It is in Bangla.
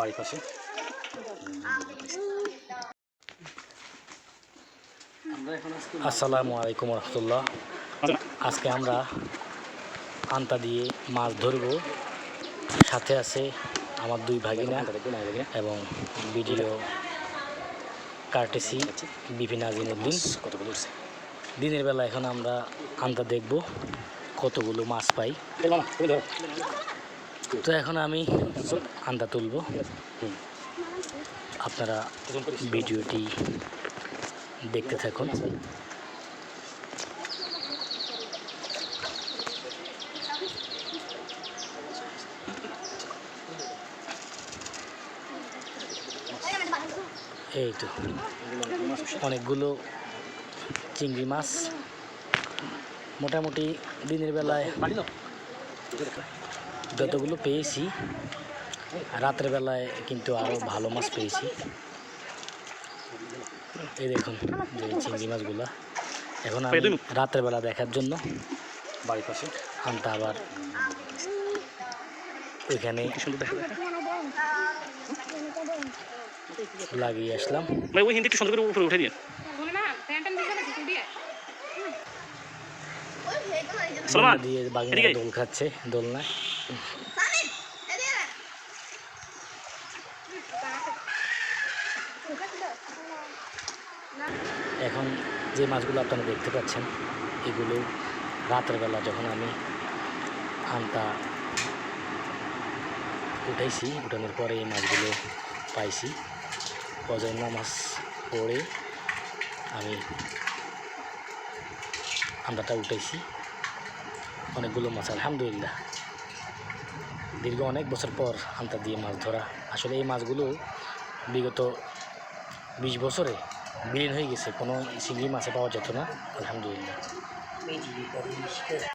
বাড়ির পাশে। আসসালামু আলাইকুম রহমতুল্লাহ। আজকে আমরা আন্তা দিয়ে মাছ ধরবো। সাথে আছে আমার দুই ভাগিনা এবং ভিডিও কার্টেসি বিপিন আজিমুদ্দিন। কতগুলো দিনের বেলা এখন আমরা আন্তা দেখব কতগুলো মাছ পাই। তো এখন আমি আন্দা তুলব। আপনারা ভিডিওটি দেখতে থাকুন। এই তো, অনেকগুলো চিংড়ি মাছ। মোটামুটি দিনের বেলায় যতগুলো পেয়েছি রাতের বেলায় কিন্তু আরও ভালো মাছ পেয়েছি। এই দেখুন যে চিংড়ি মাছগুলা। এখন আমি রাতের বেলা দেখার জন্য বাড়ির পাশে। আনটা আবার ওইখানে লাগিয়ে আসলাম। ভাই ওই হিন্দি একটু সুন্দর করে উপরে উঠে দিন দিয়ে বাগিনা। দোল খাচ্ছে দোলনায়। এখন যে মাছগুলো আপনারা দেখতে পাচ্ছেন, এগুলো রাতের বেলা যখন আমি আনটা উঠাইছি, উঠানোর পরে এই মাছগুলো পাইছি ফজর মাছ পড়ে আমি আন্দাটা উঠাইছি। অনেকগুলো মাছ, আলহামদুলিল্লাহ। দীর্ঘ অনেক বছর পর আন্তা দিয়ে মাছ ধরা। আসলে এই মাছগুলো বিগত বিশ বছরে বিলীন হয়ে গেছে। কোনো চিংড়ি মাছে পাওয়া যেত না। আলহামদুলিল্লাহ।